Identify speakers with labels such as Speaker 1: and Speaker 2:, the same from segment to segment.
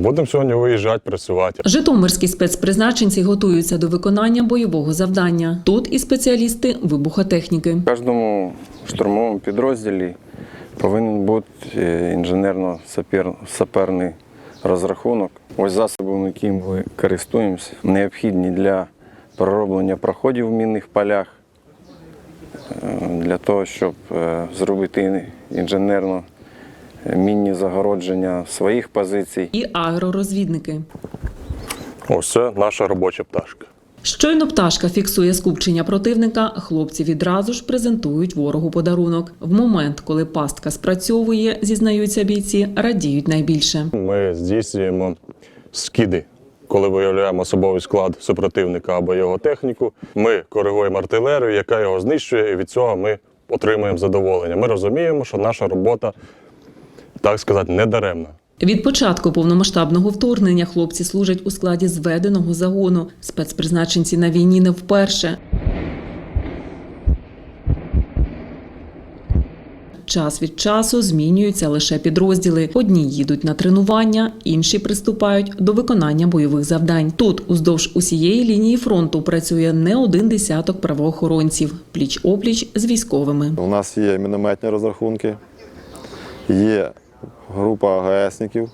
Speaker 1: Будемо сьогодні виїжджати, працювати.
Speaker 2: Житомирські спецпризначенці готуються до виконання бойового завдання. Тут і спеціалісти вибухотехніки.
Speaker 3: В кожному штурмовому підрозділі повинен бути е, інженерно-саперний розрахунок. Ось засоби, яким ми користуємося, необхідні для пророблення проходів в мінних полях, е, для того, щоб е, зробити інженерно мінні загородження своїх позицій.
Speaker 2: І аеророзвідники.
Speaker 1: Ось це наша робоча пташка.
Speaker 2: Щойно пташка фіксує скупчення противника, хлопці відразу ж презентують ворогу подарунок. В момент, коли пастка спрацьовує, зізнаються бійці, радіють найбільше.
Speaker 1: Ми здійснюємо скиди. Коли виявляємо особовий склад супротивника або його техніку, ми коригуємо артилерію, яка його знищує, і від цього ми отримуємо задоволення. Ми розуміємо, що наша робота, так сказати, не даремна.
Speaker 2: Від початку повномасштабного вторгнення хлопці служать у складі зведеного загону. Спецпризначенці на війні не вперше. Час від часу змінюються лише підрозділи. Одні їдуть на тренування, інші приступають до виконання бойових завдань. Тут уздовж усієї лінії фронту працює не один десяток правоохоронців, пліч опліч з військовими.
Speaker 4: У нас є мінометні розрахунки, є група АГСників,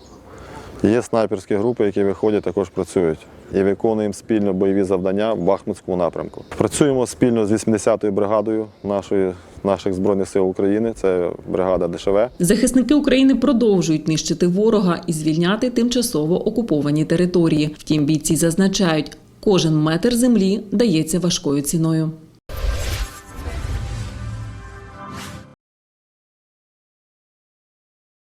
Speaker 4: є снайперські групи, які виходять, також працюють. І виконуємо спільно бойові завдання в Бахмутському напрямку. Працюємо спільно з 80-ю бригадою нашої, наших Збройних сил України, це бригада ДШВ.
Speaker 2: Захисники України продовжують нищити ворога і звільняти тимчасово окуповані території. Втім, бійці зазначають, кожен метр землі дається важкою ціною.